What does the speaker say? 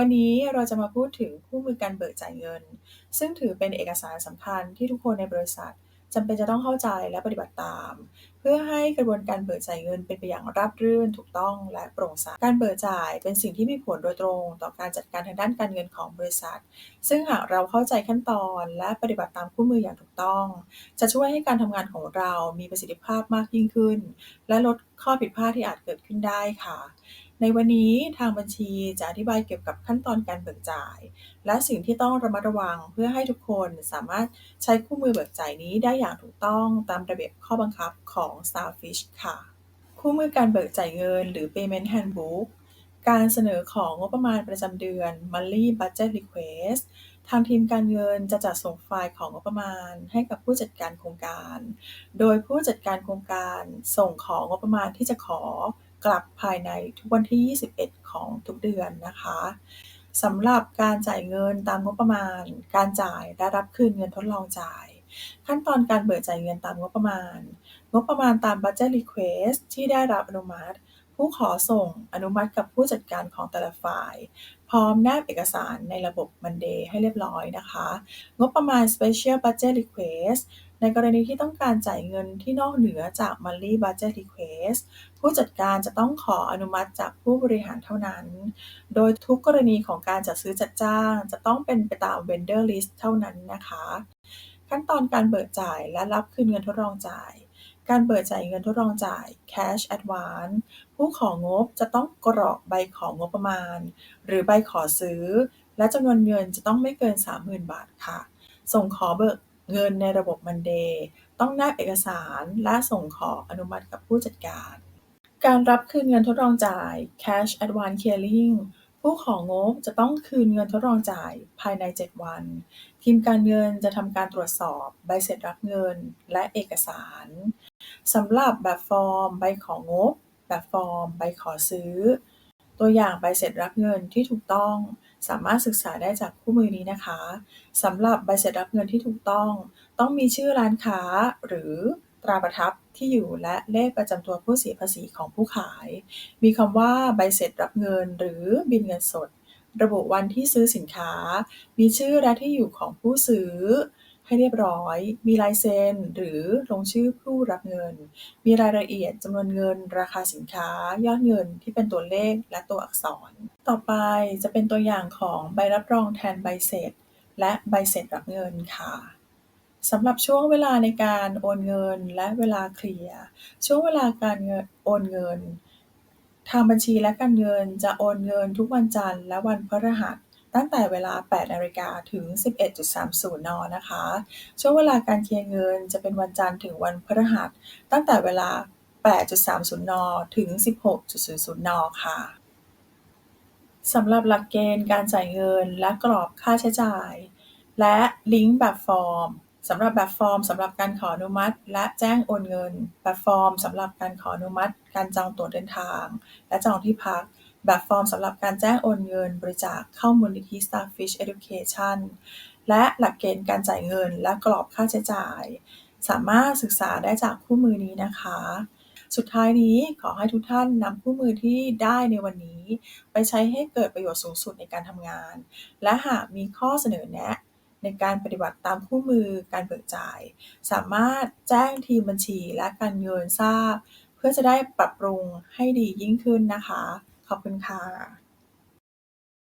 วันนี้เราจะมาพูดถึงคู่มือการเบิกจ่ายเงิน ซึ่งถือเป็นเอกสารสำคัญที่ทุกคนในบริษัทจำเป็นจะต้องเข้าใจและปฏิบัติตาม เพื่อให้กระบวนการเบิกจ่ายเงินเป็นไปอย่างราบรื่นถูกต้องและโปร่งใสการเบิกจ่ายเป็นสิ่งที่มีผลโดยตรง ต่อการจัดการทางด้านการเงินของบริษัท ซึ่งหากเราเข้าใจขั้นตอนและปฏิบัติตามคู่มืออย่างถูกต้อง จะช่วยให้การทำงานของเรามีประสิทธิภาพมากยิ่งขึ้น และลดข้อผิดพลาดที่อาจเกิดขึ้นได้ค่ะ ในวันนี้ทางบัญชีจะอธิบายเกี่ยวกับขั้นตอนการเบิกจ่าย และสิ่งที่ต้องระมัดระวังเพื่อให้ทุกคนสามารถใช้คู่มือเบิกจ่ายนี้ได้อย่างถูกต้องตามระเบียบข้อบังคับของ Starfish ค่ะ คู่มือการเบิกจ่ายเงิน หรือ Payment Handbook การเสนอของงบประมาณประจำเดือน Monthly Budget Request ทางทีมการเงินจะจัดส่งไฟล์ของงบประมาณให้กับผู้จัดการโครงการ โดยผู้จัดการโครงการส่งของงบประมาณที่จะขอ กลับภายในทุกวันที่ 21 ของทุกเดือนนะคะสำหรับการจ่ายเงินตามงบประมาณ การจ่ายและรับคืนเงินทดลองจ่าย ขั้นตอนการเบิกจ่ายเงินตามงบประมาณ งบประมาณตาม Budget Request ที่ได้รับอนุมัติ ผู้ขอส่งอนุมัติกับผู้จัดการของแต่ละฝ่าย พร้อมแนบเอกสารในระบบ Monday ให้เรียบร้อยนะคะ งบประมาณ Special Budget Request ในกรณีที่ต้องการจ่ายเงินที่นอกเหนือจาก Monthly Budget Request ผู้จัดการจะต้องขออนุมัติจากผู้บริหารเท่านั้น โดยทุกกรณีของการจัดซื้อจัดจ้างจะต้องเป็นไปตาม Vendor List เท่านั้นนะคะ ขั้นตอนการเบิกจ่ายและรับคืนเงินทดลองจ่ายการเบิกจ่ายเงินทดลองจ่าย Cash Advance ผู้ของบจะต้องกรอกใบของงบประมาณ หรือใบขอซื้อ และจำนวนเงินจะต้องไม่เกิน 30,000 บาทค่ะ ส่งขอเบิก เงินในระบบ Monday ต้องแนบเอกสารและส่งขออนุมัติกับผู้จัดการ การรับคืนเงินทดลองจ่าย Cash Advance Clearing ผู้ของงบจะต้องคืนเงินทดลองจ่ายภายใน 7 วัน ทีมการเงินจะทำการตรวจสอบใบเสร็จรับเงินและเอกสารสำหรับแบบฟอร์มใบของงบ แบบฟอร์มใบขอซื้อ ตัวอย่างใบเสร็จรับเงินที่ถูกต้อง สามารถศึกษาได้จากคู่มือนี้นะคะสำหรับใบเสร็จรับเงินที่ถูกต้อง ต้องมีชื่อร้านค้าหรือตราประทับที่อยู่และเลขประจำตัวผู้เสียภาษีของผู้ขาย มีคำว่าใบเสร็จรับเงินหรือบิลเงินสด ระบุวันที่ซื้อสินค้า มีชื่อและที่อยู่ของผู้ซื้อ ให้เรียบร้อย มีลายเซ็น หรือลงชื่อผู้รับเงิน มีรายละเอียดจำนวนเงิน ราคาสินค้า ยอดเงินที่เป็นตัวเลขและตัวอักษร ต่อไปจะเป็นตัวอย่างของใบรับรองแทนใบเสร็จ และใบเสร็จรับเงินค่ะสำหรับช่วงเวลาในการโอนเงินและเวลาเคลียร์ช่วงเวลาการเงินโอนเงิน ทางบัญชีและการเงินจะโอนเงินทุกวันจันทร์และวันพฤหัส ตั้งแต่เวลา 8นาฬิกาถึง 11.30 น นะคะ ช่วงเวลาการเคลียร์เงินจะเป็นวันจันทร์ถึงวันพฤหัส ตั้งแต่เวลา 8.30 น ถึง 16.00 น ค่ะสำหรับหลักเกณฑ์การจ่ายเงินและกรอบค่าใช้จ่าย และลิงก์แบบฟอร์มสำหรับแบบฟอร์มสำหรับการขออนุมัติ และแจ้งโอนเงิน แบบฟอร์มสำหรับการขออนุมัติ การจองตั๋วเดินทาง และจองที่พัก แบบฟอร์มสำหรับการแจ้งโอนเงินบริจาคเข้ามูลนิธิ Starfish Education และหลักเกณฑ์การจ่ายเงินและกรอบค่าใช้จ่าย สามารถศึกษาได้จากคู่มือนี้นะคะ สุดท้ายนี้ขอให้ทุกท่านนำคู่มือที่ได้ในวันนี้ ไปใช้ให้เกิดประโยชน์สูงสุดในการทำงาน และหากมีข้อเสนอแนะในการปฏิบัติตามคู่มือการเบิกจ่าย สามารถแจ้งทีมบัญชีและการเงินทราบ เพื่อจะได้ปรับปรุงให้ดียิ่งขึ้นนะคะ ขอบคุณค่ะ